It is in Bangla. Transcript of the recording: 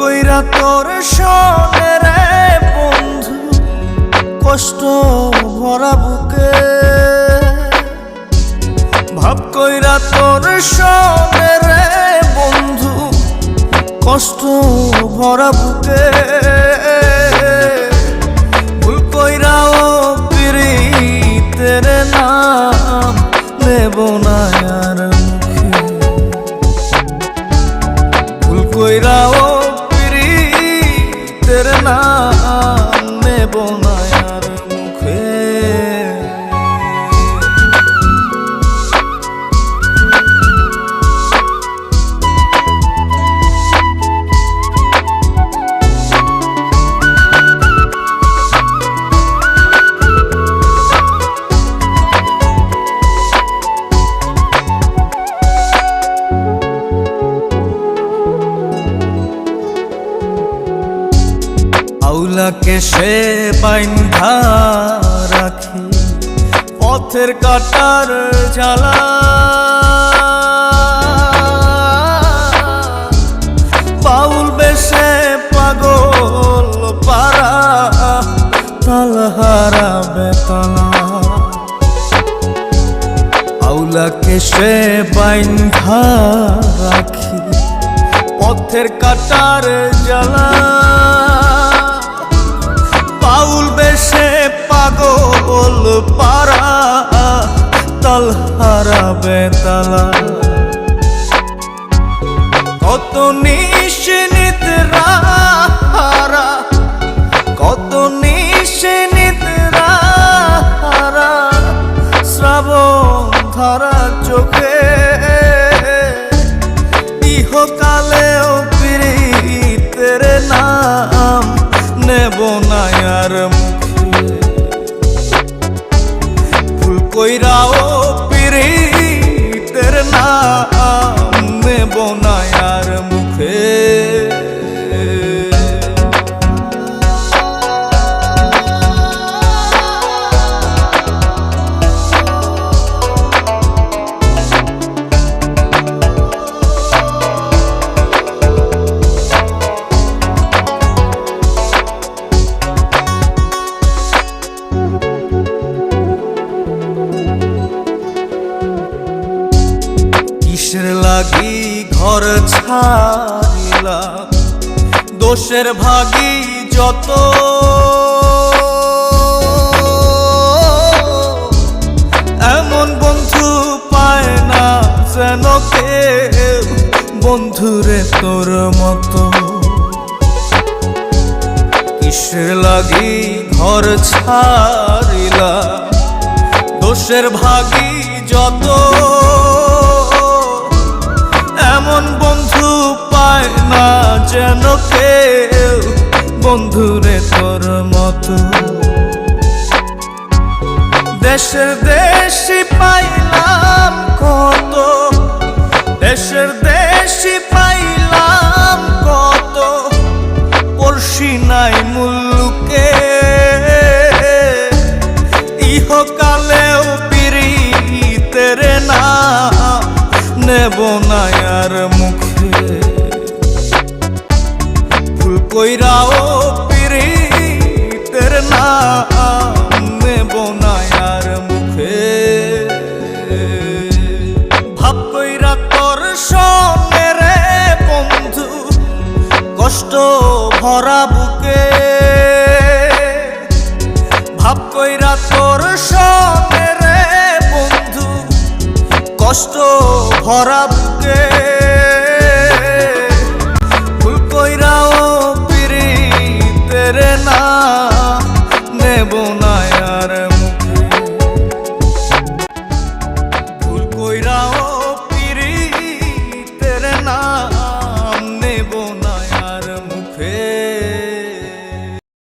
কইরা তোর শোনে রে বন্ধু, কষ্ট ভরা বুকে। ভাব কইরা তোর শোনে রে বন্ধু, কষ্ট ভরা বুকে। ভুল কইরা ও পিরিতের নাম নেব না আর মুখে। ভুল কইরা পিরিতের নাম নেব না। আউলাকে সে বাইন্ধা রাখি। পথের কাটার জ্বালা। বাউল বেশে পাগল পারা তালহারা বেতলা। আউলাকে সে বাইন্ধা রাখি। পথের কাটার জ্বালা। পাগল পারা তালহারা বেতালা কত নিশ্চিত রাহারা, কত নিশ্চিত রাহারা, শ্রাবণ ধারা চোখে। ইহকালেও প্রীতের নাম নেব না আর কইরাও লাগি ঘর ছাড়িলাম দোষের ভাগি যত। এমন বন্ধু পায় না যেন বন্ধুরে তোর মতো। কিসের লাগি ঘর ছাড়িলা, দোষের ভাগি যত। যেন কেউ বন্ধুরে তোর মতো। দেশের দেশি পাইলাম কত দেশের দেশি পাইলাম সঙ্গে রে বন্ধু, কষ্ট ভরা বুকে। ভাব কইরা তোর সঙ্গে রে বন্ধু, কষ্ট ভরা বুকে।